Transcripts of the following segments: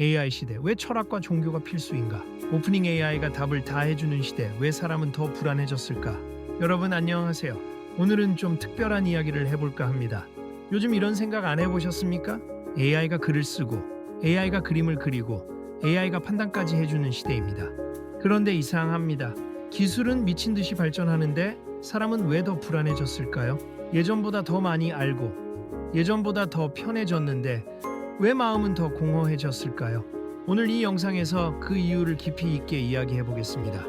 AI 시대 왜 철학과 종교가 필수인가? 오프닝 AI가 답을 다 해주는 시대 왜 사람은 더 불안해졌을까? 여러분 안녕하세요. 오늘은 좀 특별한 이야기를 해볼까 합니다. 요즘 이런 생각 안 해보셨습니까? AI가 글을 쓰고 AI가 그림을 그리고 AI가 판단까지 해주는 시대입니다. 그런데 이상합니다. 기술은 미친 듯이 발전하는데 사람은 왜 더 불안해졌을까요? 예전보다 더 많이 알고 예전보다 더 편해졌는데 왜 마음은 더 공허해졌을까요? 오늘 이 영상에서 그 이유를 깊이 있게 이야기해 보겠습니다.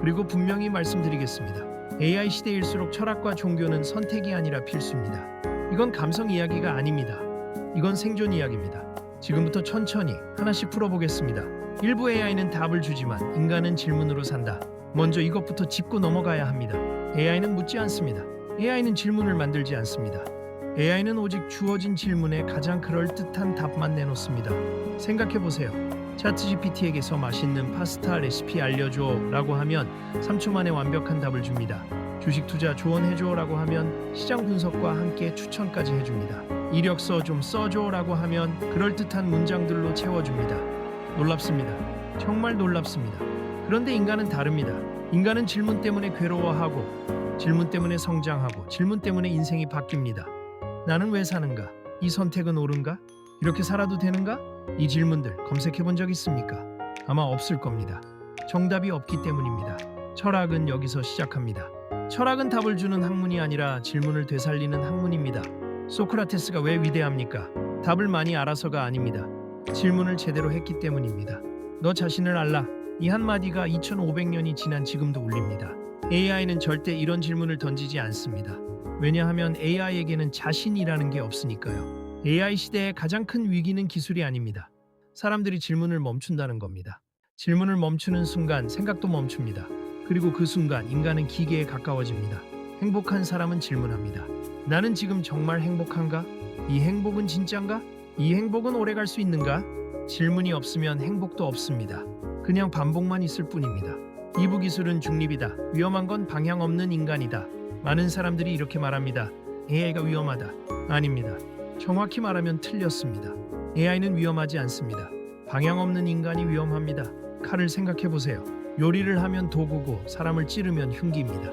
그리고 분명히 말씀드리겠습니다. AI 시대일수록 철학과 종교는 선택이 아니라 필수입니다. 이건 감성 이야기가 아닙니다. 이건 생존 이야기입니다. 지금부터 천천히 하나씩 풀어보겠습니다. 일부 AI는 답을 주지만 인간은 질문으로 산다. 먼저 이것부터 짚고 넘어가야 합니다. AI는 묻지 않습니다. AI는 질문을 만들지 않습니다. AI는 오직 주어진 질문에 가장 그럴듯한 답만 내놓습니다. 생각해 보세요. 차트 GPT에게서 맛있는 파스타 레시피 알려줘 라고 하면 3초 만에 완벽한 답을 줍니다. 주식 투자 조언해줘 라고 하면 시장 분석과 함께 추천까지 해줍니다. 이력서 좀 써줘 라고 하면 그럴듯한 문장들로 채워줍니다. 놀랍습니다. 정말 놀랍습니다. 그런데 인간은 다릅니다. 인간은 질문 때문에 괴로워하고 질문 때문에 성장하고 질문 때문에 인생이 바뀝니다. 나는 왜 사는가? 이 선택은 옳은가? 이렇게 살아도 되는가? 이 질문들 검색해 본 적 있습니까? 아마 없을 겁니다. 정답이 없기 때문입니다. 철학은 여기서 시작합니다. 철학은 답을 주는 학문이 아니라 질문을 되살리는 학문입니다. 소크라테스가 왜 위대합니까? 답을 많이 알아서가 아닙니다. 질문을 제대로 했기 때문입니다. 너 자신을 알라. 이 한마디가 2500년이 지난 지금도 울립니다. AI는 절대 이런 질문을 던지지 않습니다. 왜냐하면 AI에게는 자신이라는 게 없으니까요. AI 시대의 가장 큰 위기는 기술이 아닙니다. 사람들이 질문을 멈춘다는 겁니다. 질문을 멈추는 순간 생각도 멈춥니다. 그리고 그 순간 인간은 기계에 가까워집니다. 행복한 사람은 질문합니다. 나는 지금 정말 행복한가? 이 행복은 진짠가? 이 행복은 오래 갈 수 있는가? 질문이 없으면 행복도 없습니다. 그냥 반복만 있을 뿐입니다. 이부 기술은 중립이다. 위험한 건 방향 없는 인간이다. 많은 사람들이 이렇게 말합니다. AI가 위험하다. 아닙니다. 정확히 말하면 틀렸습니다. AI는 위험하지 않습니다. 방향 없는 인간이 위험합니다. 칼을 생각해 보세요. 요리를 하면 도구고 사람을 찌르면 흉기입니다.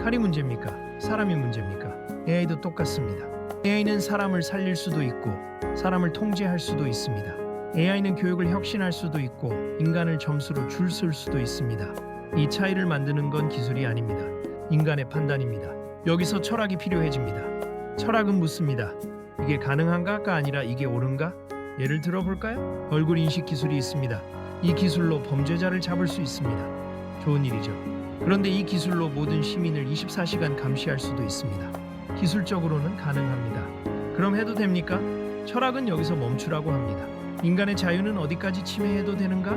칼이 문제입니까? 사람이 문제입니까? AI도 똑같습니다. AI는 사람을 살릴 수도 있고 사람을 통제할 수도 있습니다. AI는 교육을 혁신할 수도 있고 인간을 점수로 줄쓸 수도 있습니다. 이 차이를 만드는 건 기술이 아닙니다. 인간의 판단입니다. 여기서 철학이 필요해집니다. 철학은 묻습니다. 이게 가능한가가 아니라 이게 옳은가? 예를 들어볼까요? 얼굴 인식 기술이 있습니다. 이 기술로 범죄자를 잡을 수 있습니다. 좋은 일이죠. 그런데 이 기술로 모든 시민을 24시간 감시할 수도 있습니다. 기술적으로는 가능합니다. 그럼 해도 됩니까? 철학은 여기서 멈추라고 합니다. 인간의 자유는 어디까지 침해해도 되는가?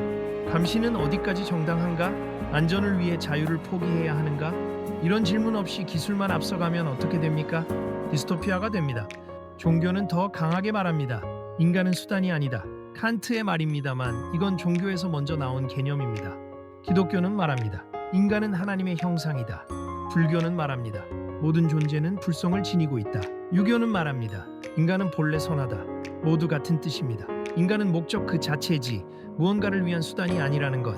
감시는 어디까지 정당한가? 안전을 위해 자유를 포기해야 하는가? 이런 질문 없이 기술만 앞서가면 어떻게 됩니까? 디스토피아가 됩니다. 종교는 더 강하게 말합니다. 인간은 수단이 아니다. 칸트의 말입니다만 이건 종교에서 먼저 나온 개념입니다. 기독교는 말합니다. 인간은 하나님의 형상이다. 불교는 말합니다. 모든 존재는 불성을 지니고 있다. 유교는 말합니다. 인간은 본래 선하다. 모두 같은 뜻입니다. 인간은 목적 그 자체지 무언가를 위한 수단이 아니라는 것.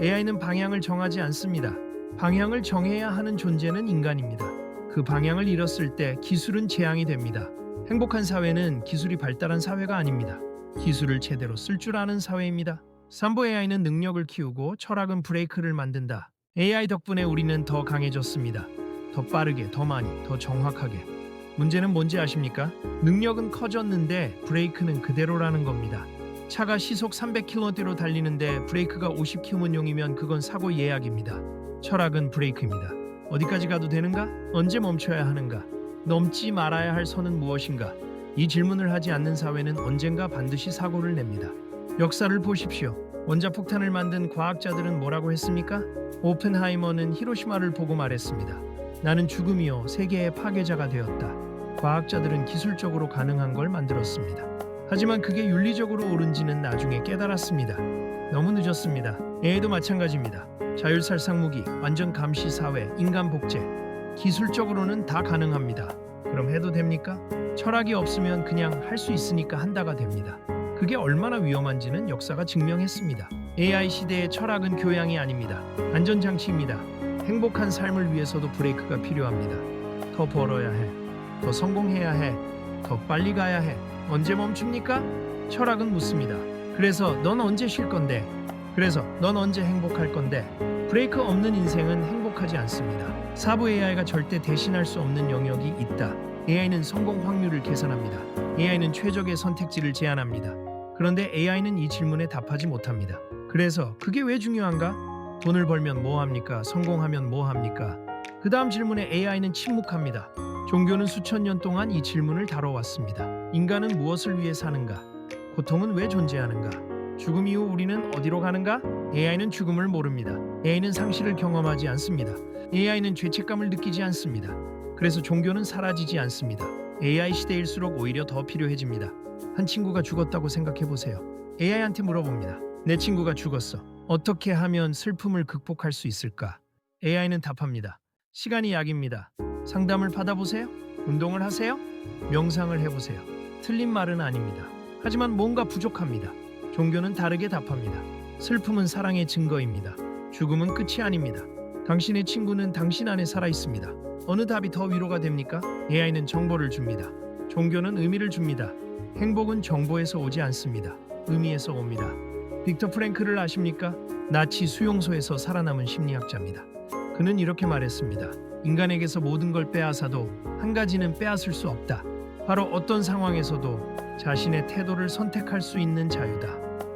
AI는 방향을 정하지 않습니다. 방향을 정해야 하는 존재는 인간입니다. 그 방향을 잃었을 때 기술은 재앙이 됩니다. 행복한 사회는 기술이 발달한 사회가 아닙니다. 기술을 제대로 쓸 줄 아는 사회입니다. 삼보 AI는 능력을 키우고 철학은 브레이크를 만든다. AI 덕분에 우리는 더 강해졌습니다. 더 빠르게, 더 많이, 더 정확하게. 문제는 뭔지 아십니까? 능력은 커졌는데 브레이크는 그대로라는 겁니다. 차가 시속 300km대로 달리는데 브레이크가 50km용이면 그건 사고 예약입니다. 철학은 브레이크입니다. 어디까지 가도 되는가? 언제 멈춰야 하는가? 넘지 말아야 할 선은 무엇인가? 이 질문을 하지 않는 사회는 언젠가 반드시 사고를 냅니다. 역사를 보십시오. 원자폭탄을 만든 과학자들은 뭐라고 했습니까? 오펜하이머는 히로시마를 보고 말했습니다. 나는 죽음이요 세계의 파괴자가 되었다. 과학자들은 기술적으로 가능한 걸 만들었습니다. 하지만 그게 윤리적으로 옳은지는 나중에 깨달았습니다. 너무 늦었습니다. 애도 마찬가지입니다. 자율살상 무기, 완전 감시 사회, 인간 복제. 기술적으로는 다 가능합니다. 그럼 해도 됩니까? 철학이 없으면 그냥 할 수 있으니까 한다가 됩니다. 그게 얼마나 위험한지는 역사가 증명했습니다. AI 시대의 철학은 교양이 아닙니다. 안전장치입니다. 행복한 삶을 위해서도 브레이크가 필요합니다. 더 벌어야 해. 더 성공해야 해. 더 빨리 가야 해. 언제 멈춥니까? 철학은 묻습니다. 그래서 넌 언제 쉴 건데? 그래서 넌 언제 행복할 건데? 브레이크 없는 인생은 행복하지 않습니다. 사부 AI가 절대 대신할 수 없는 영역이 있다. AI는 성공 확률을 계산합니다. AI는 최적의 선택지를 제안합니다. 그런데 AI는 이 질문에 답하지 못합니다. 그래서 그게 왜 중요한가? 돈을 벌면 뭐 합니까? 성공하면 뭐 합니까? 그 다음 질문에 AI는 침묵합니다. 종교는 수천 년 동안 이 질문을 다뤄왔습니다. 인간은 무엇을 위해 사는가? 고통은 왜 존재하는가? 죽음 이후 우리는 어디로 가는가? AI는 죽음을 모릅니다. AI는 상실을 경험하지 않습니다. AI는 죄책감을 느끼지 않습니다. 그래서 종교는 사라지지 않습니다. AI 시대일수록 오히려 더 필요해집니다. 한 친구가 죽었다고 생각해 보세요. AI한테 물어봅니다. 내 친구가 죽었어. 어떻게 하면 슬픔을 극복할 수 있을까? AI는 답합니다. 시간이 약입니다. 상담을 받아보세요. 운동을 하세요. 명상을 해보세요. 틀린 말은 아닙니다. 하지만 뭔가 부족합니다. 종교는 다르게 답합니다. 슬픔은 사랑의 증거입니다. 죽음은 끝이 아닙니다. 당신의 친구는 당신 안에 살아 있습니다. 어느 답이 더 위로가 됩니까? AI는 정보를 줍니다. 종교는 의미를 줍니다. 행복은 정보에서 오지 않습니다. 의미에서 옵니다. 빅터 프랭크를 아십니까? 나치 수용소에서 살아남은 심리학자입니다. 그는 이렇게 말했습니다. 인간에게서 모든 걸 빼앗아도 한 가지는 빼앗을 수 없다. 바로 어떤 상황에서도 자신의 태도를 선택할 수 있는 자유다.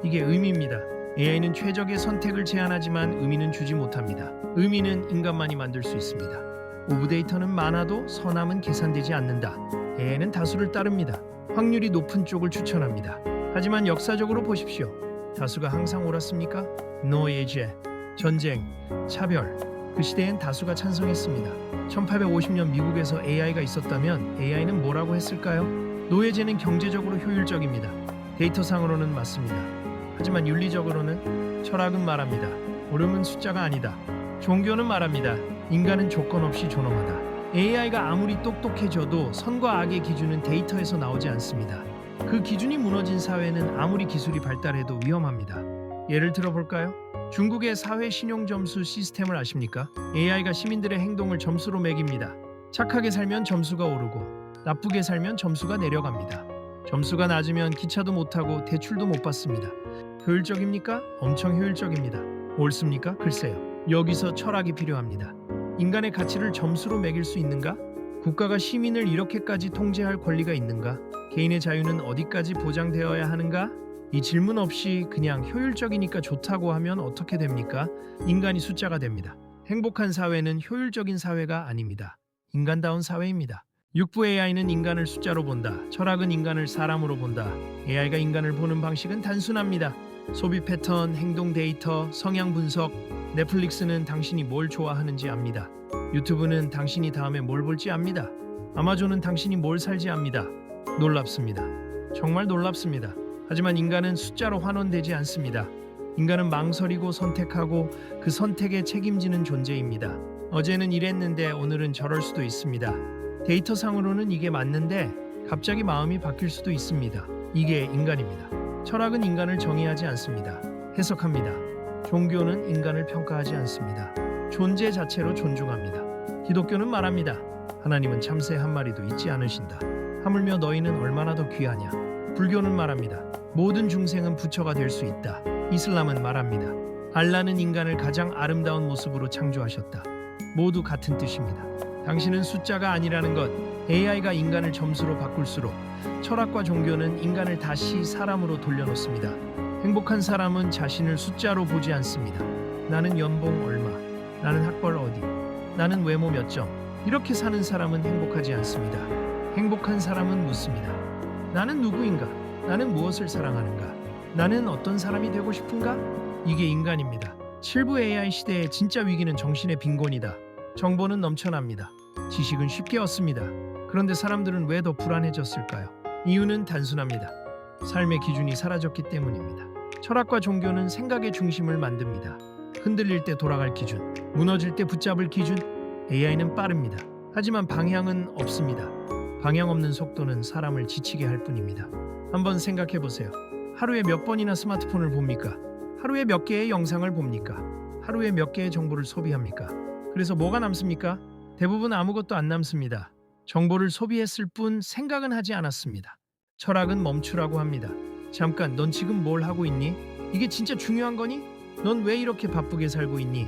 이게 의미입니다. AI는 최적의 선택을 제안하지만 의미는 주지 못합니다. 의미는 인간만이 만들 수 있습니다. 오브 데이터는 많아도 선함은 계산되지 않는다. AI는 다수를 따릅니다. 확률이 높은 쪽을 추천합니다. 하지만 역사적으로 보십시오. 다수가 항상 옳았습니까? 노예제, 전쟁, 차별. 그 시대엔 다수가 찬성했습니다. 1850년 미국에서 AI가 있었다면 AI는 뭐라고 했을까요? 노예제는 경제적으로 효율적입니다. 데이터상으로는 맞습니다. 하지만 윤리적으로는 철학은 말합니다. 오름은 숫자가 아니다. 종교는 말합니다. 인간은 조건 없이 존엄하다. AI가 아무리 똑똑해져도 선과 악의 기준은 데이터에서 나오지 않습니다. 그 기준이 무너진 사회는 아무리 기술이 발달해도 위험합니다. 예를 들어 볼까요? 중국의 사회 신용 점수 시스템을 아십니까? AI가 시민들의 행동을 점수로 매깁니다. 착하게 살면 점수가 오르고 나쁘게 살면 점수가 내려갑니다. 점수가 낮으면 기차도 못 타고 대출도 못 받습니다. 효율적입니까? 엄청 효율적입니다. 옳습니까? 글쎄요. 여기서 철학이 필요합니다. 인간의 가치를 점수로 매길 수 있는가? 국가가 시민을 이렇게까지 통제할 권리가 있는가? 개인의 자유는 어디까지 보장되어야 하는가? 이 질문 없이 그냥 효율적이니까 좋다고 하면 어떻게 됩니까? 인간이 숫자가 됩니다. 행복한 사회는 효율적인 사회가 아닙니다. 인간다운 사회입니다. 육부 AI는 인간을 숫자로 본다. 철학은 인간을 사람으로 본다. AI가 인간을 보는 방식은 단순합니다. 소비 패턴, 행동 데이터, 성향 분석. 넷플릭스는 당신이 뭘 좋아하는지 압니다. 유튜브는 당신이 다음에 뭘 볼지 압니다. 아마존은 당신이 뭘 살지 압니다. 놀랍습니다. 정말 놀랍습니다. 하지만 인간은 숫자로 환원되지 않습니다. 인간은 망설이고 선택하고 그 선택에 책임지는 존재입니다. 어제는 이랬는데 오늘은 저럴 수도 있습니다. 데이터상으로는 이게 맞는데 갑자기 마음이 바뀔 수도 있습니다. 이게 인간입니다. 철학은 인간을 정의하지 않습니다. 해석합니다. 종교는 인간을 평가하지 않습니다. 존재 자체로 존중합니다. 기독교는 말합니다. 하나님은 참새 한 마리도 잊지 않으신다. 하물며 너희는 얼마나 더 귀하냐. 불교는 말합니다. 모든 중생은 부처가 될 수 있다. 이슬람은 말합니다. 알라는 인간을 가장 아름다운 모습으로 창조하셨다. 모두 같은 뜻입니다. 당신은 숫자가 아니라는 것. AI가 인간을 점수로 바꿀수록 철학과 종교는 인간을 다시 사람으로 돌려놓습니다. 행복한 사람은 자신을 숫자로 보지 않습니다. 나는 연봉 얼마, 나는 학벌 어디, 나는 외모 몇 점. 이렇게 사는 사람은 행복하지 않습니다. 행복한 사람은 묻습니다. 나는 누구인가? 나는 무엇을 사랑하는가? 나는 어떤 사람이 되고 싶은가? 이게 인간입니다. 7부 AI 시대의 진짜 위기는 정신의 빈곤이다. 정보는 넘쳐납니다. 지식은 쉽게 얻습니다. 그런데 사람들은 왜 더 불안해졌을까요? 이유는 단순합니다. 삶의 기준이 사라졌기 때문입니다. 철학과 종교는 생각의 중심을 만듭니다. 흔들릴 때 돌아갈 기준, 무너질 때 붙잡을 기준. AI는 빠릅니다. 하지만 방향은 없습니다. 방향 없는 속도는 사람을 지치게 할 뿐입니다. 한번 생각해 보세요. 하루에 몇 번이나 스마트폰을 봅니까? 하루에 몇 개의 영상을 봅니까? 하루에 몇 개의 정보를 소비합니까? 그래서 뭐가 남습니까? 대부분 아무것도 안 남습니다. 정보를 소비했을 뿐 생각은 하지 않았습니다. 철학은 멈추라고 합니다. 잠깐, 넌 지금 뭘 하고 있니? 이게 진짜 중요한 거니? 넌 왜 이렇게 바쁘게 살고 있니?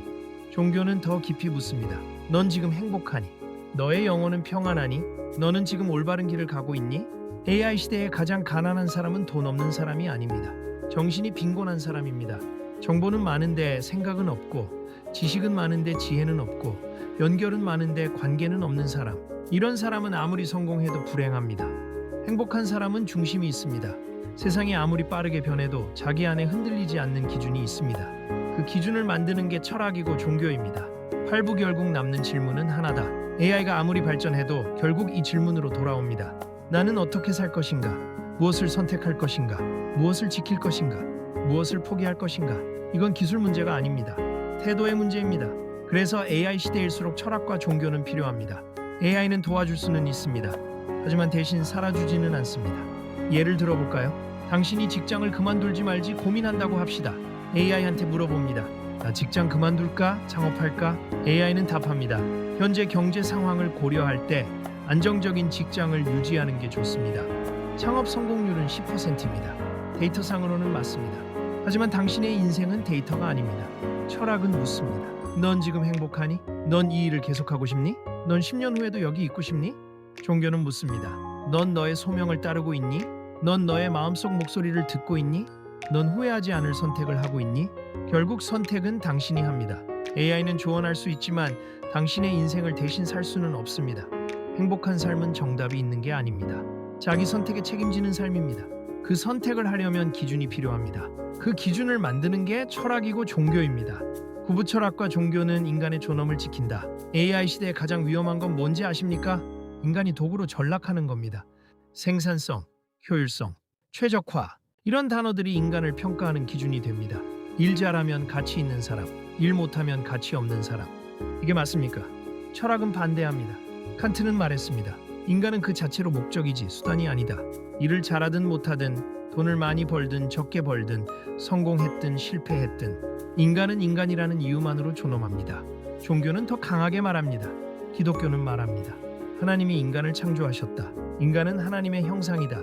종교는 더 깊이 묻습니다. 넌 지금 행복하니? 너의 영혼은 평안하니? 너는 지금 올바른 길을 가고 있니? AI 시대의 가장 가난한 사람은 돈 없는 사람이 아닙니다. 정신이 빈곤한 사람입니다. 정보는 많은데 생각은 없고, 지식은 많은데 지혜는 없고, 연결은 많은데 관계는 없는 사람. 이런 사람은 아무리 성공해도 불행합니다. 행복한 사람은 중심이 있습니다. 세상이 아무리 빠르게 변해도 자기 안에 흔들리지 않는 기준이 있습니다. 그 기준을 만드는 게 철학이고 종교입니다. 팔부결국 남는 질문은 하나다. AI가 아무리 발전해도 결국 이 질문으로 돌아옵니다. 나는 어떻게 살 것인가? 무엇을 선택할 것인가? 무엇을 지킬 것인가? 무엇을 포기할 것인가? 이건 기술 문제가 아닙니다. 태도의 문제입니다. 그래서 AI 시대일수록 철학과 종교는 필요합니다. AI는 도와줄 수는 있습니다. 하지만 대신 살아주지는 않습니다. 예를 들어볼까요? 당신이 직장을 그만둘지 말지 고민한다고 합시다. AI한테 물어봅니다. 나 직장 그만둘까? 창업할까? AI는 답합니다. 현재 경제 상황을 고려할 때 안정적인 직장을 유지하는 게 좋습니다. 창업 성공률은 10%입니다. 데이터상으로는 맞습니다. 하지만 당신의 인생은 데이터가 아닙니다. 철학은 묻습니다. 넌 지금 행복하니? 넌 이 일을 계속하고 싶니? 넌 10년 후에도 여기 있고 싶니? 종교는 묻습니다. 넌 너의 소명을 따르고 있니? 넌 너의 마음속 목소리를 듣고 있니? 넌 후회하지 않을 선택을 하고 있니? 결국 선택은 당신이 합니다. AI는 조언할 수 있지만 당신의 인생을 대신 살 수는 없습니다. 행복한 삶은 정답이 있는 게 아닙니다. 자기 선택에 책임지는 삶입니다. 그 선택을 하려면 기준이 필요합니다. 그 기준을 만드는 게 철학이고 종교입니다. 구부 철학과 종교는 인간의 존엄을 지킨다. AI 시대의 가장 위험한 건 뭔지 아십니까? 인간이 도구로 전락하는 겁니다. 생산성, 효율성, 최적화 이런 단어들이 인간을 평가하는 기준이 됩니다. 일 잘하면 가치 있는 사람, 일 못하면 가치 없는 사람. 이게 맞습니까? 철학은 반대합니다. 칸트는 말했습니다. 인간은 그 자체로 목적이지 수단이 아니다. 일을 잘하든 못하든 돈을 많이 벌든 적게 벌든 성공했든 실패했든 인간은 인간이라는 이유만으로 존엄합니다. 종교는 더 강하게 말합니다. 기독교는 말합니다. 하나님이 인간을 창조하셨다. 인간은 하나님의 형상이다.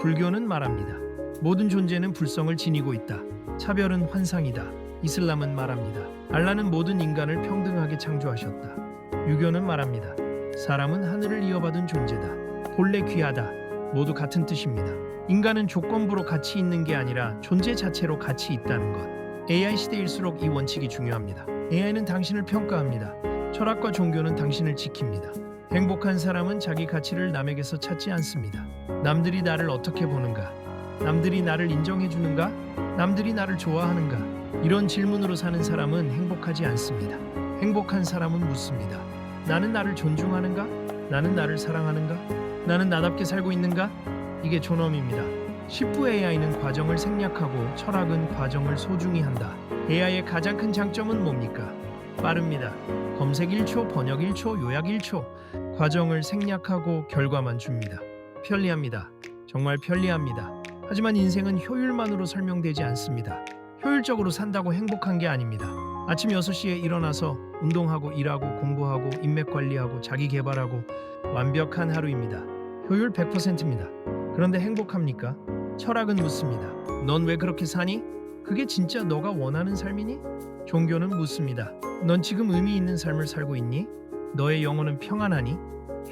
불교는 말합니다. 모든 존재는 불성을 지니고 있다. 차별은 환상이다. 이슬람은 말합니다. 알라는 모든 인간을 평등하게 창조하셨다. 유교는 말합니다. 사람은 하늘을 이어받은 존재다. 본래 귀하다. 모두 같은 뜻입니다. 인간은 조건부로 가치 있는 게 아니라 존재 자체로 가치 있다는 것. AI 시대일수록 이 원칙이 중요합니다. AI는 당신을 평가합니다. 철학과 종교는 당신을 지킵니다. 행복한 사람은 자기 가치를 남에게서 찾지 않습니다. 남들이 나를 어떻게 보는가? 남들이 나를 인정해 주는가? 남들이 나를 좋아하는가? 이런 질문으로 사는 사람은 행복하지 않습니다. 행복한 사람은 묻습니다. 나는 나를 존중하는가? 나는 나를 사랑하는가? 나는 나답게 살고 있는가? 이게 존엄입니다. 10부 AI는 과정을 생략하고 철학은 과정을 소중히 한다. AI의 가장 큰 장점은 뭡니까? 빠릅니다. 검색 1초, 번역 1초, 요약 1초. 과정을 생략하고 결과만 줍니다. 편리합니다. 정말 편리합니다. 하지만 인생은 효율만으로 설명되지 않습니다. 효율적으로 산다고 행복한 게 아닙니다. 아침 6시에 일어나서 운동하고 일하고 공부하고 인맥 관리하고 자기 개발하고 완벽한 하루입니다. 효율 100%입니다. 그런데 행복합니까? 철학은 묻습니다. 넌 왜 그렇게 사니? 그게 진짜 너가 원하는 삶이니? 종교는 묻습니다. 넌 지금 의미 있는 삶을 살고 있니? 너의 영혼은 평안하니?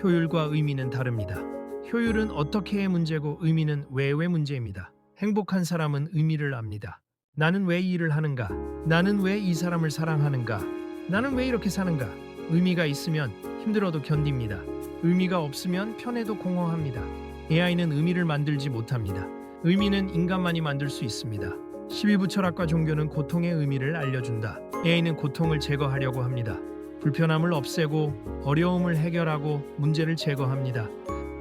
효율과 의미는 다릅니다. 효율은 어떻게의 문제고 의미는 왜의 문제입니다. 행복한 사람은 의미를 압니다. 나는 왜 이 일을 하는가? 나는 왜 이 사람을 사랑하는가? 나는 왜 이렇게 사는가? 의미가 있으면 힘들어도 견딥니다. 의미가 없으면 편해도 공허합니다. AI는 의미를 만들지 못합니다. 의미는 인간만이 만들 수 있습니다. 12부 철학과 종교는 고통의 의미를 알려준다. AI는 고통을 제거하려고 합니다. 불편함을 없애고 어려움을 해결하고 문제를 제거합니다.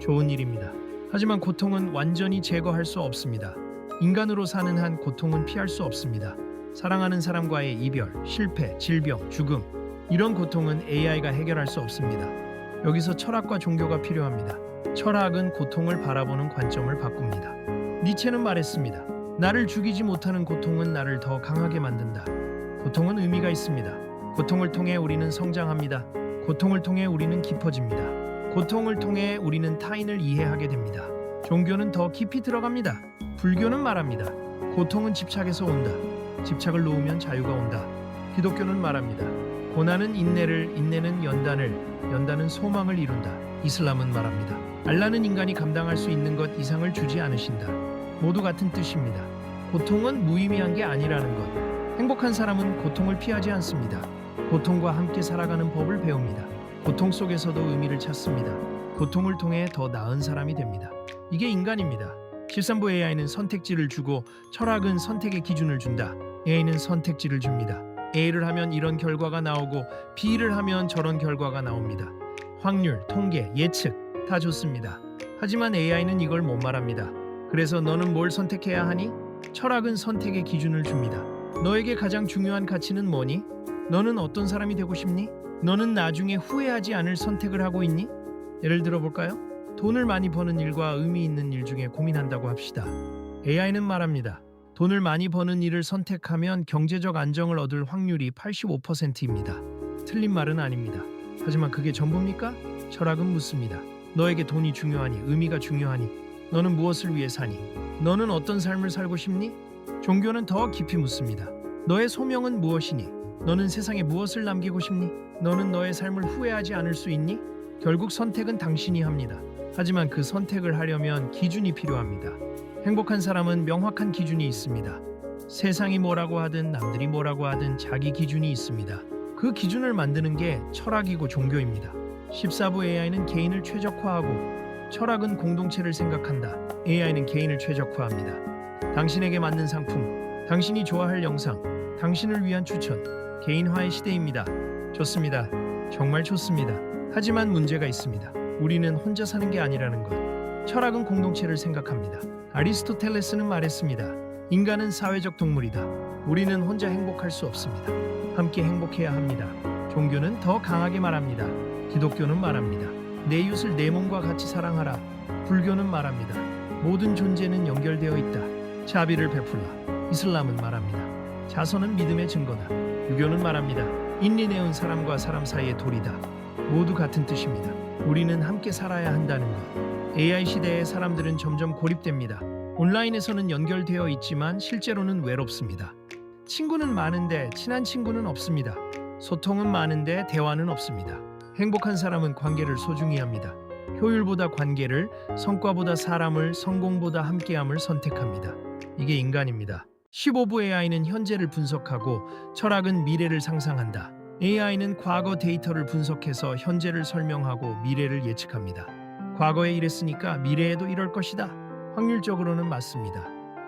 좋은 일입니다. 하지만 고통은 완전히 제거할 수 없습니다. 인간으로 사는 한 고통은 피할 수 없습니다. 사랑하는 사람과의 이별, 실패, 질병, 죽음 이런 고통은 AI가 해결할 수 없습니다. 여기서 철학과 종교가 필요합니다. 철학은 고통을 바라보는 관점을 바꿉니다. 니체는 말했습니다. 나를 죽이지 못하는 고통은 나를 더 강하게 만든다. 고통은 의미가 있습니다. 고통을 통해 우리는 성장합니다. 고통을 통해 우리는 깊어집니다. 고통을 통해 우리는 타인을 이해하게 됩니다. 종교는 더 깊이 들어갑니다. 불교는 말합니다. 고통은 집착에서 온다. 집착을 놓으면 자유가 온다. 기독교는 말합니다. 고난은 인내를, 인내는 연단을, 연단은 소망을 이룬다. 이슬람은 말합니다. 알라는 인간이 감당할 수 있는 것 이상을 주지 않으신다. 모두 같은 뜻입니다. 고통은 무의미한 게 아니라는 것. 행복한 사람은 고통을 피하지 않습니다. 고통과 함께 살아가는 법을 배웁니다. 고통 속에서도 의미를 찾습니다. 고통을 통해 더 나은 사람이 됩니다. 이게 인간입니다. 실산부 AI는 선택지를 주고 철학은 선택의 기준을 준다. A는 선택지를 줍니다. A를 하면 이런 결과가 나오고 B를 하면 저런 결과가 나옵니다. 확률, 통계, 예측 다 좋습니다. 하지만 AI는 이걸 못 말합니다. 그래서 너는 뭘 선택해야 하니? 철학은 선택의 기준을 줍니다. 너에게 가장 중요한 가치는 뭐니? 너는 어떤 사람이 되고 싶니? 너는 나중에 후회하지 않을 선택을 하고 있니? 예를 들어 볼까요? 돈을 많이 버는 일과 의미 있는 일 중에 고민한다고 합시다. AI는 말합니다. 돈을 많이 버는 일을 선택하면 경제적 안정을 얻을 확률이 85%입니다. 틀린 말은 아닙니다. 하지만 그게 전부입니까? 철학은 묻습니다. 너에게 돈이 중요하니, 의미가 중요하니, 너는 무엇을 위해 사니? 너는 어떤 삶을 살고 싶니? 종교는 더 깊이 묻습니다. 너의 소명은 무엇이니? 너는 세상에 무엇을 남기고 싶니? 너는 너의 삶을 후회하지 않을 수 있니? 결국 선택은 당신이 합니다. 하지만 그 선택을 하려면 기준이 필요합니다. 행복한 사람은 명확한 기준이 있습니다. 세상이 뭐라고 하든 남들이 뭐라고 하든 자기 기준이 있습니다. 그 기준을 만드는 게 철학이고 종교입니다. 14부 AI는 개인을 최적화하고 철학은 공동체를 생각한다. AI는 개인을 최적화합니다. 당신에게 맞는 상품, 당신이 좋아할 영상, 당신을 위한 추천, 개인화의 시대입니다. 좋습니다. 정말 좋습니다. 하지만 문제가 있습니다. 우리는 혼자 사는 게 아니라는 것. 철학은 공동체를 생각합니다. 아리스토텔레스는 말했습니다. 인간은 사회적 동물이다. 우리는 혼자 행복할 수 없습니다. 함께 행복해야 합니다. 종교는 더 강하게 말합니다. 기독교는 말합니다. 내 이웃을 내 몸과 같이 사랑하라. 불교는 말합니다. 모든 존재는 연결되어 있다. 자비를 베풀라. 이슬람은 말합니다. 자선은 믿음의 증거다. 유교는 말합니다. 인리내은 사람과 사람 사이의 돌이다. 모두 같은 뜻입니다. 우리는 함께 살아야 한다는 것. AI 시대의 사람들은 점점 고립됩니다. 온라인에서는 연결되어 있지만 실제로는 외롭습니다. 친구는 많은데 친한 친구는 없습니다. 소통은 많은데 대화는 없습니다. 행복한 사람은 관계를 소중히 합니다. 효율보다 관계를, 성과보다 사람을, 성공보다 함께함을 선택합니다. 이게 인간입니다. 15부 AI는 현재를 분석하고 철학은 미래를 상상한다. AI는 과거 데이터를 분석해서 현재를 설명하고 미래를 예측합니다. 과거에 이랬으니까 미래에도 이럴 것이다. 확률적으로는 맞습니다.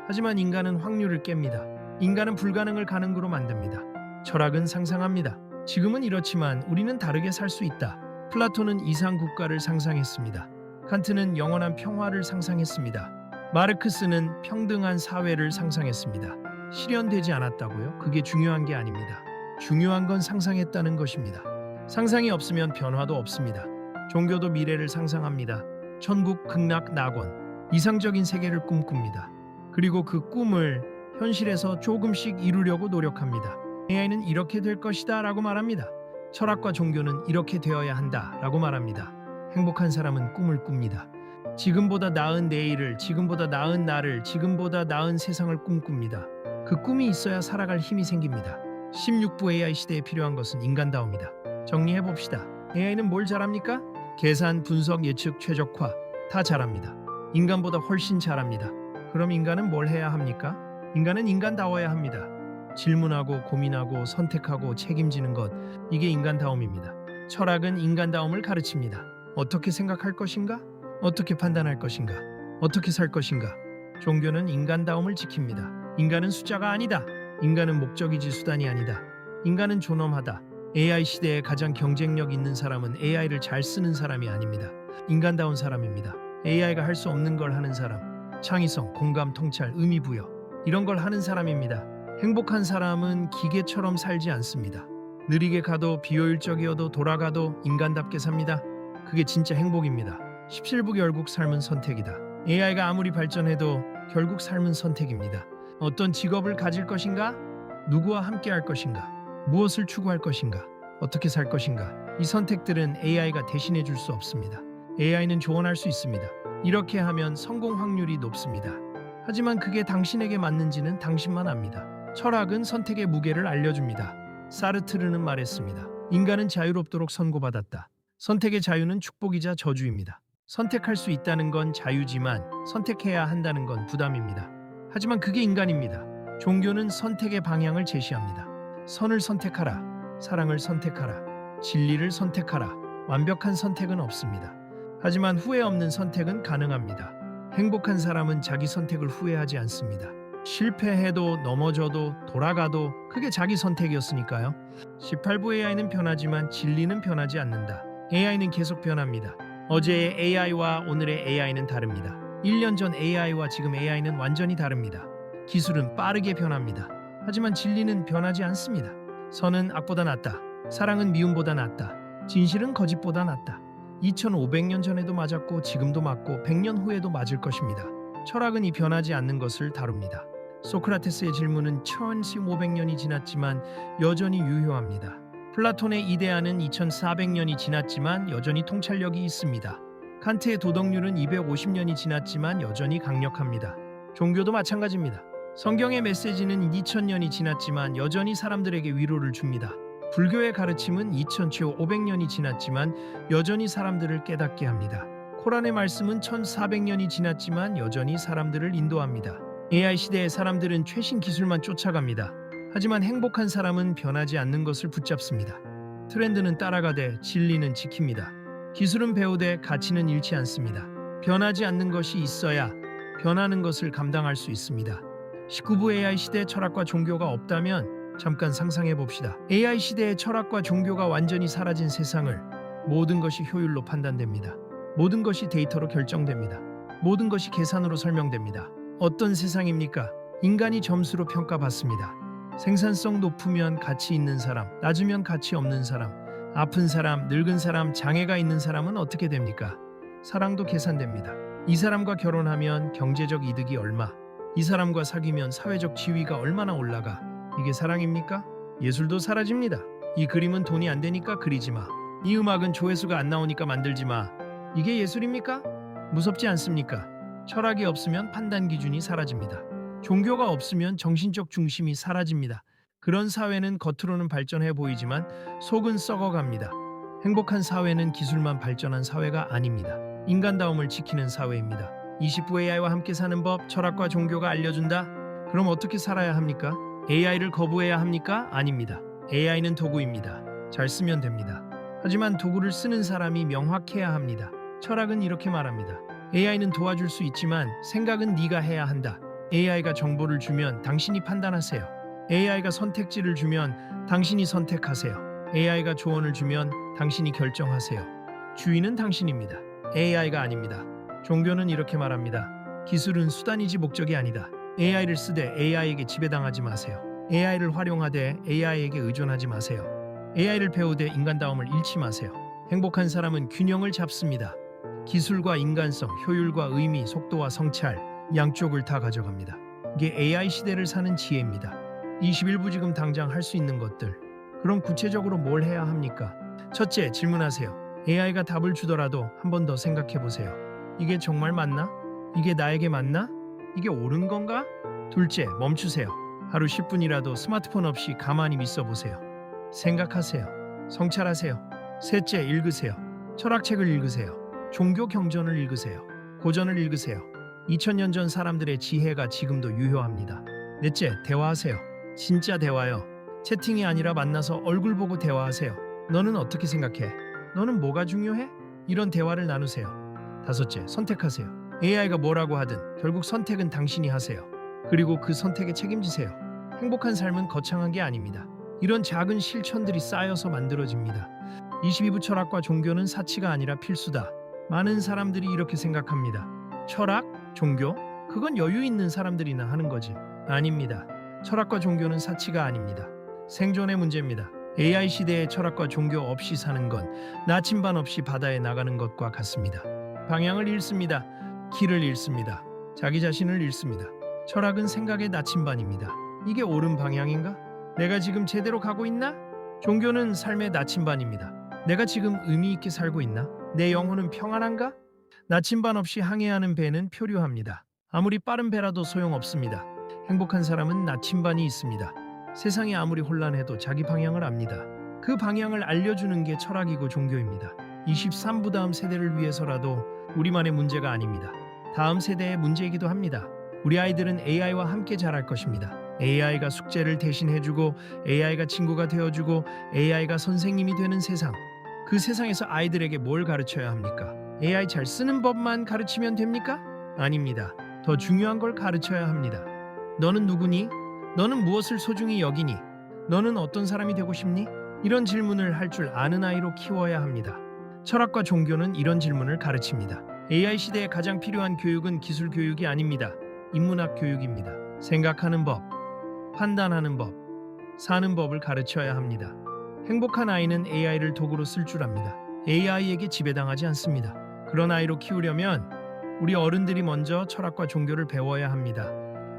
하지만 인간은 확률을 깹니다. 인간은 불가능을 가능으로 만듭니다. 철학은 상상합니다. 지금은 이렇지만 우리는 다르게 살 수 있다. 플라톤은 이상 국가를 상상했습니다. 칸트는 영원한 평화를 상상했습니다. 마르크스는 평등한 사회를 상상했습니다. 실현되지 않았다고요? 그게 중요한 게 아닙니다. 중요한 건 상상했다는 것입니다. 상상이 없으면 변화도 없습니다. 종교도 미래를 상상합니다. 천국, 극락, 낙원, 이상적인 세계를 꿈꿉니다. 그리고 그 꿈을 현실에서 조금씩 이루려고 노력합니다. AI는 이렇게 될 것이다 라고 말합니다. 철학과 종교는 이렇게 되어야 한다 라고 말합니다. 행복한 사람은 꿈을 꿉니다. 지금보다 나은 내일을, 지금보다 나은 나를, 지금보다 나은 세상을 꿈꿉니다. 그 꿈이 있어야 살아갈 힘이 생깁니다. 16부 AI 시대에 필요한 것은 인간다움이다. 정리해 봅시다. AI는 뭘 잘합니까? 계산, 분석, 예측, 최적화 다 잘합니다. 인간보다 훨씬 잘합니다. 그럼 인간은 뭘 해야 합니까? 인간은 인간다워야 합니다. 질문하고 고민하고 선택하고 책임지는 것 이게 인간다움입니다. 철학은 인간다움을 가르칩니다. 어떻게 생각할 것인가? 어떻게 판단할 것인가? 어떻게 살 것인가? 종교는 인간다움을 지킵니다. 인간은 숫자가 아니다. 인간은 목적이지 수단이 아니다. 인간은 존엄하다. AI 시대에 가장 경쟁력 있는 사람은 AI를 잘 쓰는 사람이 아닙니다. 인간다운 사람입니다. AI가 할 수 없는 걸 하는 사람. 창의성, 공감, 통찰, 의미 부여. 이런 걸 하는 사람입니다. 행복한 사람은 기계처럼 살지 않습니다. 느리게 가도 비효율적이어도 돌아가도 인간답게 삽니다. 그게 진짜 행복입니다. 17부 결국 삶은 선택이다. AI가 아무리 발전해도 결국 삶은 선택입니다. 어떤 직업을 가질 것인가? 누구와 함께 할 것인가? 무엇을 추구할 것인가? 어떻게 살 것인가? 이 선택들은 AI가 대신해 줄 수 없습니다. AI는 조언할 수 있습니다. 이렇게 하면 성공 확률이 높습니다. 하지만 그게 당신에게 맞는지는 당신만 압니다. 철학은 선택의 무게를 알려줍니다. 사르트르는 말했습니다. 인간은 자유롭도록 선고받았다. 선택의 자유는 축복이자 저주입니다. 선택할 수 있다는 건 자유지만 선택해야 한다는 건 부담입니다. 하지만 그게 인간입니다. 종교는 선택의 방향을 제시합니다. 선을 선택하라. 사랑을 선택하라. 진리를 선택하라. 완벽한 선택은 없습니다. 하지만 후회 없는 선택은 가능합니다. 행복한 사람은 자기 선택을 후회하지 않습니다. 실패해도 넘어져도 돌아가도 그게 자기 선택이었으니까요. 18부 AI는 변하지만 진리는 변하지 않는다. AI는 계속 변합니다. 어제의 AI와 오늘의 AI는 다릅니다. 1년 전 AI와 지금 AI는 완전히 다릅니다. 기술은 빠르게 변합니다. 하지만 진리는 변하지 않습니다. 선은 악보다 낫다. 사랑은 미움보다 낫다. 진실은 거짓보다 낫다. 2500년 전에도 맞았고 지금도 맞고 100년 후에도 맞을 것입니다. 철학은 이 변하지 않는 것을 다룹니다. 소크라테스의 질문은 1500년이 지났지만 여전히 유효합니다. 플라톤의 이데아는 2400년이 지났지만 여전히 통찰력이 있습니다. 칸트의 도덕률은 250년이 지났지만 여전히 강력합니다. 종교도 마찬가지입니다. 성경의 메시지는 2000년이 지났지만 여전히 사람들에게 위로를 줍니다. 불교의 가르침은 2500년이 지났지만 여전히 사람들을 깨닫게 합니다. 코란의 말씀은 1400년이 지났지만 여전히 사람들을 인도합니다. AI 시대의 사람들은 최신 기술만 쫓아갑니다. 하지만 행복한 사람은 변하지 않는 것을 붙잡습니다. 트렌드는 따라가되 진리는 지킵니다. 기술은 배우되 가치는 잃지 않습니다. 변하지 않는 것이 있어야 변하는 것을 감당할 수 있습니다. 19부 AI 시대 철학과 종교가 없다면 잠깐 상상해 봅시다. AI 시대의 철학과 종교가 완전히 사라진 세상을 모든 것이 효율로 판단됩니다. 모든 것이 데이터로 결정됩니다. 모든 것이 계산으로 설명됩니다. 어떤 세상입니까? 인간이 점수로 평가받습니다. 생산성 높으면 가치 있는 사람, 낮으면 가치 없는 사람, 아픈 사람, 늙은 사람, 장애가 있는 사람은 어떻게 됩니까? 사랑도 계산됩니다. 이 사람과 결혼하면 경제적 이득이 얼마, 이 사람과 사귀면 사회적 지위가 얼마나 올라가. 이게 사랑입니까? 예술도 사라집니다. 이 그림은 돈이 안 되니까 그리지 마. 이 음악은 조회수가 안 나오니까 만들지 마. 이게 예술입니까? 무섭지 않습니까? 철학이 없으면 판단 기준이 사라집니다. 종교가 없으면 정신적 중심이 사라집니다. 그런 사회는 겉으로는 발전해 보이지만 속은 썩어갑니다. 행복한 사회는 기술만 발전한 사회가 아닙니다. 인간다움을 지키는 사회입니다. 20부 AI와 함께 사는 법, 철학과 종교가 알려준다? 그럼 어떻게 살아야 합니까? AI를 거부해야 합니까? 아닙니다. AI는 도구입니다. 잘 쓰면 됩니다. 하지만 도구를 쓰는 사람이 명확해야 합니다. 철학은 이렇게 말합니다. AI는 도와줄 수 있지만 생각은 네가 해야 한다. AI가 정보를 주면 당신이 판단하세요. AI가 선택지를 주면 당신이 선택하세요. AI가 조언을 주면 당신이 결정하세요. 주인은 당신입니다. AI가 아닙니다. 종교는 이렇게 말합니다. 기술은 수단이지 목적이 아니다. AI를 쓰되 AI에게 지배당하지 마세요. AI를 활용하되 AI에게 의존하지 마세요. AI를 배우되 인간다움을 잃지 마세요. 행복한 사람은 균형을 잡습니다. 기술과 인간성, 효율과 의미, 속도와 성찰 양쪽을 다 가져갑니다. 이게 AI 시대를 사는 지혜입니다. 21부 지금 당장 할 수 있는 것들. 그럼 구체적으로 뭘 해야 합니까? 첫째, 질문하세요. AI가 답을 주더라도 한 번 더 생각해 보세요. 이게 정말 맞나? 이게 나에게 맞나? 이게 옳은 건가? 둘째, 멈추세요. 하루 10분이라도 스마트폰 없이 가만히 있어 보세요. 생각하세요. 성찰하세요. 셋째, 읽으세요. 철학책을 읽으세요. 종교 경전을 읽으세요. 고전을 읽으세요. 2000년 전 사람들의 지혜가 지금도 유효합니다. 넷째, 대화하세요. 진짜 대화요. 채팅이 아니라 만나서 얼굴 보고 대화하세요. 너는 어떻게 생각해? 너는 뭐가 중요해? 이런 대화를 나누세요. 다섯째, 선택하세요. AI가 뭐라고 하든 결국 선택은 당신이 하세요. 그리고 그 선택에 책임지세요. 행복한 삶은 거창한 게 아닙니다. 이런 작은 실천들이 쌓여서 만들어집니다. 22부 철학과 종교는 사치가 아니라 필수다. 많은 사람들이 이렇게 생각합니다. 철학, 종교, 그건 여유 있는 사람들이나 하는 거지. 아닙니다. 철학과 종교는 사치가 아닙니다. 생존의 문제입니다. AI 시대의 철학과 종교 없이 사는 건 나침반 없이 바다에 나가는 것과 같습니다. 방향을 잃습니다. 길을 잃습니다. 자기 자신을 잃습니다. 철학은 생각의 나침반입니다. 이게 옳은 방향인가? 내가 지금 제대로 가고 있나? 종교는 삶의 나침반입니다. 내가 지금 의미 있게 살고 있나? 내 영혼은 평안한가? 나침반 없이 항해하는 배는 표류합니다. 아무리 빠른 배라도 소용없습니다. 행복한 사람은 나침반이 있습니다. 세상이 아무리 혼란해도 자기 방향을 압니다. 그 방향을 알려주는 게 철학이고 종교입니다. 23부 다음 세대를 위해서라도 우리만의 문제가 아닙니다. 다음 세대의 문제이기도 합니다. 우리 아이들은 AI와 함께 자랄 것입니다. AI가 숙제를 대신해주고 AI가 친구가 되어주고 AI가 선생님이 되는 세상. 그 세상에서 아이들에게 뭘 가르쳐야 합니까? AI 잘 쓰는 법만 가르치면 됩니까? 아닙니다. 더 중요한 걸 가르쳐야 합니다. 너는 누구니? 너는 무엇을 소중히 여기니? 너는 어떤 사람이 되고 싶니? 이런 질문을 할 줄 아는 아이로 키워야 합니다. 철학과 종교는 이런 질문을 가르칩니다. AI 시대에 가장 필요한 교육은 기술 교육이 아닙니다. 인문학 교육입니다. 생각하는 법, 판단하는 법, 사는 법을 가르쳐야 합니다. 행복한 아이는 AI를 도구로 쓸 줄 압니다. AI에게 지배당하지 않습니다. 그런 아이로 키우려면 우리 어른들이 먼저 철학과 종교를 배워야 합니다.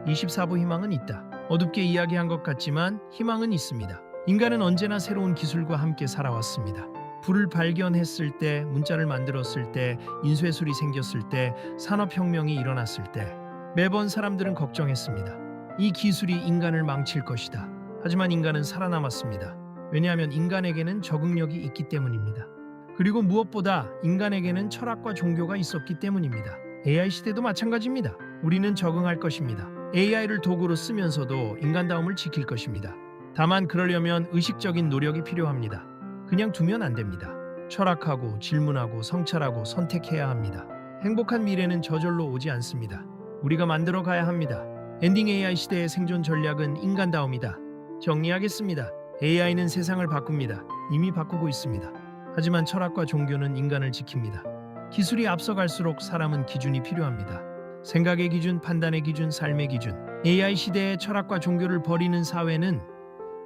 24부 희망은 있다. 어둡게 이야기한 것 같지만 희망은 있습니다. 인간은 언제나 새로운 기술과 함께 살아왔습니다. 불을 발견했을 때, 문자를 만들었을 때, 인쇄술이 생겼을 때, 산업혁명이 일어났을 때, 매번 사람들은 걱정했습니다. 이 기술이 인간을 망칠 것이다. 하지만 인간은 살아남았습니다. 왜냐하면 인간에게는 적응력이 있기 때문입니다. 그리고 무엇보다 인간에게는 철학과 종교가 있었기 때문입니다. AI 시대도 마찬가지입니다. 우리는 적응할 것입니다. AI를 도구로 쓰면서도 인간다움을 지킬 것입니다. 다만 그러려면 의식적인 노력이 필요합니다. 그냥 두면 안 됩니다. 철학하고 질문하고 성찰하고 선택해야 합니다. 행복한 미래는 저절로 오지 않습니다. 우리가 만들어 가야 합니다. 엔딩 AI 시대의 생존 전략은 인간다움이다. 정리하겠습니다. AI는 세상을 바꿉니다. 이미 바꾸고 있습니다. 하지만 철학과 종교는 인간을 지킵니다. 기술이 앞서갈수록 사람은 기준이 필요합니다. 생각의 기준, 판단의 기준, 삶의 기준. AI 시대의 철학과 종교를 버리는 사회는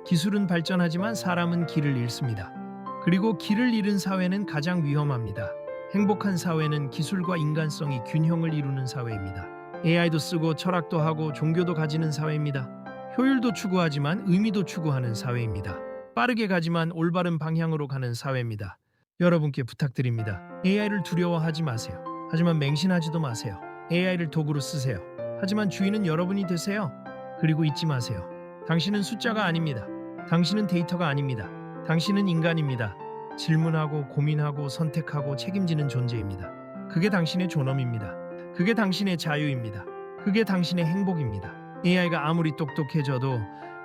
기술은 발전하지만 사람은 길을 잃습니다. 그리고 길을 잃은 사회는 가장 위험합니다. 행복한 사회는 기술과 인간성이 균형을 이루는 사회입니다. AI도 쓰고 철학도 하고 종교도 가지는 사회입니다. 효율도 추구하지만 의미도 추구하는 사회입니다. 빠르게 가지만 올바른 방향으로 가는 사회입니다. 여러분께 부탁드립니다. AI를 두려워하지 마세요. 하지만 맹신하지도 마세요. AI를 도구로 쓰세요. 하지만 주인은 여러분이 되세요. 그리고 잊지 마세요. 당신은 숫자가 아닙니다. 당신은 데이터가 아닙니다. 당신은 인간입니다. 질문하고 고민하고 선택하고 책임지는 존재입니다. 그게 당신의 존엄입니다. 그게 당신의 자유입니다. 그게 당신의 행복입니다. AI가 아무리 똑똑해져도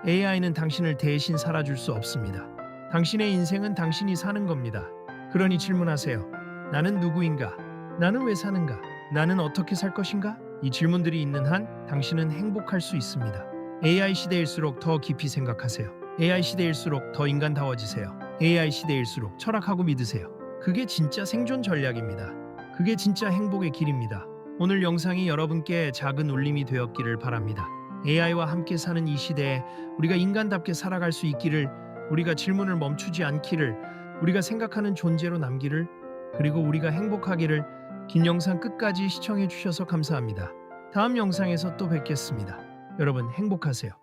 AI는 당신을 대신 살아줄 수 없습니다. 당신의 인생은 당신이 사는 겁니다. 그러니 질문하세요. 나는 누구인가? 나는 왜 사는가? 나는 어떻게 살 것인가? 이 질문들이 있는 한 당신은 행복할 수 있습니다. AI 시대일수록 더 깊이 생각하세요. AI 시대일수록 더 인간다워지세요. AI 시대일수록 철학하고 믿으세요. 그게 진짜 생존 전략입니다. 그게 진짜 행복의 길입니다. 오늘 영상이 여러분께 작은 울림이 되었기를 바랍니다. AI와 함께 사는 이 시대에 우리가 인간답게 살아갈 수 있기를 우리가 질문을 멈추지 않기를 우리가 생각하는 존재로 남기를 그리고 우리가 행복하기를 긴 영상 끝까지 시청해 주셔서 감사합니다. 다음 영상에서 또 뵙겠습니다. 여러분 행복하세요.